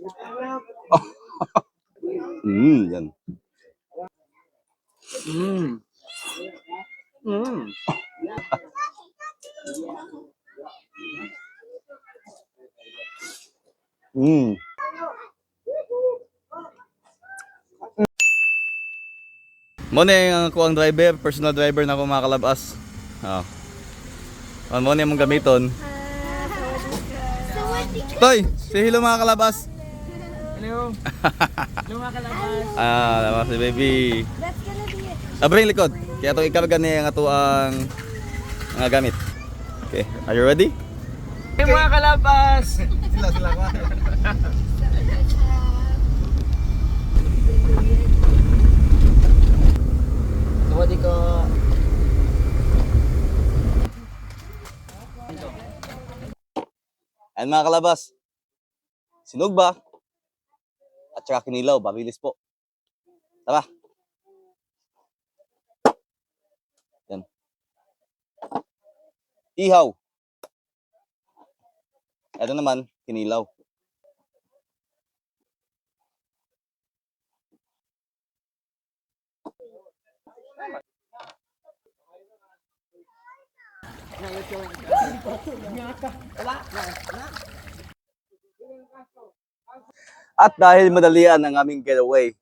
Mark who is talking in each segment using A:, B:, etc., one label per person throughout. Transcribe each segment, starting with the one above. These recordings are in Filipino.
A: Mm, yan.
B: Mm. Mm.
A: Mm. Mo na yung ako ang driver, personal driver na ako mga kalabas. Oh. Oh, mo mong gamiton. Toy, say hello mga kalabas.
B: Hello. Hello mga kalabas.
A: Ah, labas si baby.
C: That's gonna be it.
A: Abring likod. Kaya to ikaw gani ang ato ang mga gamit. Okay, are you ready?
B: Hey mga kalabas.
A: Sila sila ko.
B: Tawadi ko.
A: Ayan mga kalabas. Sinog ba? At saka kinilaw, babilis po. Tara. Yan. Ihaw. Ito naman, kinilaw. At dahil madalian ang aming getaway,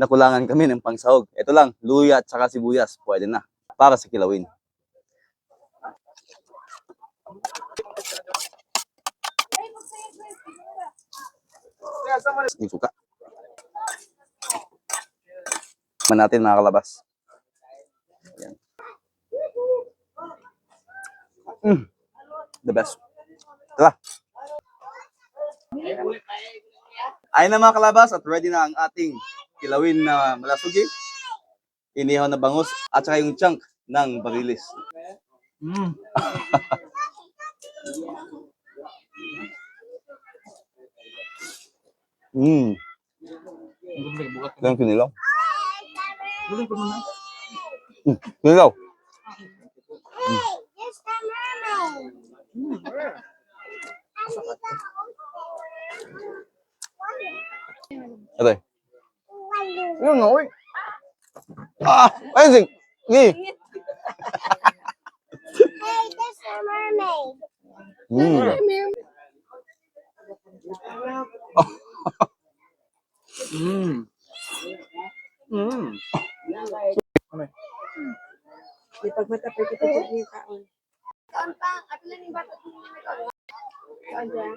A: nakulangan kami ng pangsahog. Ito lang, luya at saka sibuyas, pwede na. Para sa kilawin. Yung suka. Man natin mga kalabas. Ayan. Mm. The best. Tara. Ayun na mga kalabas at ready na ang ating kilawin na malasugi, inihaw na bangus at saka yung chunk ng barilis.
B: Mm.
A: Mmm, lang kinilaw.
B: Ko muna.
A: Mm, kinilaw.
C: Hey, it's the mermaid.
A: Ito eh.
B: Yun nga, uy.
A: Ah! Ayun si... Ni!
C: Hey, that's the mermaid.
A: Mm.
B: Mm. Mm.
D: Di pag matapay kita sa yung kaon.
C: Kaon pa, at lang yung bata ko Kaon dyan.